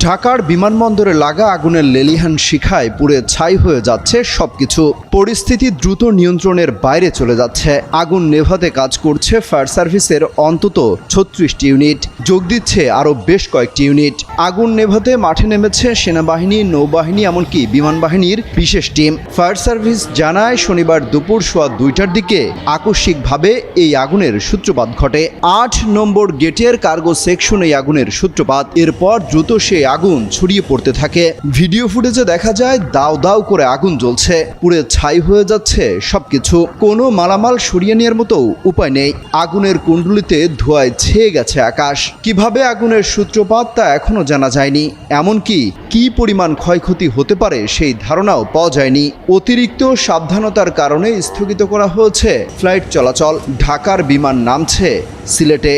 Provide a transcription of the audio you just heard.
ঢাকার বিমানবন্দরে লাগা আগুনের লেলিহান শিখায় পুড়ে ছাই হয়ে যাচ্ছে সবকিছু। পরিস্থিতি দ্রুত নিয়ন্ত্রণের বাইরে চলে যাচ্ছে। আগুন নেভাতে কাজ করছে ফায়ার সার্ভিসের অন্তত ছত্রিশটি ইউনিট। যোগ দিচ্ছে আরও বেশ কয়েকটি ইউনিট। আগুন নেভাতে মাঠে নেমেছে সেনাবাহিনী, নৌবাহিনী, এমনকি বিমান বাহিনীর বিশেষ টিম। ফায়ার সার্ভিস জানায়, শনিবার দুপুর সোয়া দুইটার দিকে আকস্মিকভাবে এই আগুনের সূত্রপাত ঘটে। আট নম্বর গেটের কার্গো সেকশন আগুনের সূত্রপাত। এরপর দ্রুত সেই আগুন ছড়িয়ে পড়তে থাকে। ভিডিও ফুটেজে দেখা যায়, দাও দাও করে আগুন জ্বলছে। পুড়ে ছাই হয়ে যাচ্ছে সবকিছু। কোনো মালামাল সরিয়ে নেওয়ার মতো উপায় নেই। আগুনের কুণ্ডলিতে ধোঁয়ায় ছেয়ে গেছে আকাশ। কীভাবে আগুনের সূত্রপাত তা এখনও জানা যায়নি। এমনকি কি পরিমাণ ক্ষয়ক্ষতি হতে পারে সেই ধারণাও পাওয়া যায়নি। অতিরিক্ত সাবধানতার কারণে স্থগিত করা হয়েছে ফ্লাইট চলাচল। ঢাকার বিমান নামছে সিলেটে।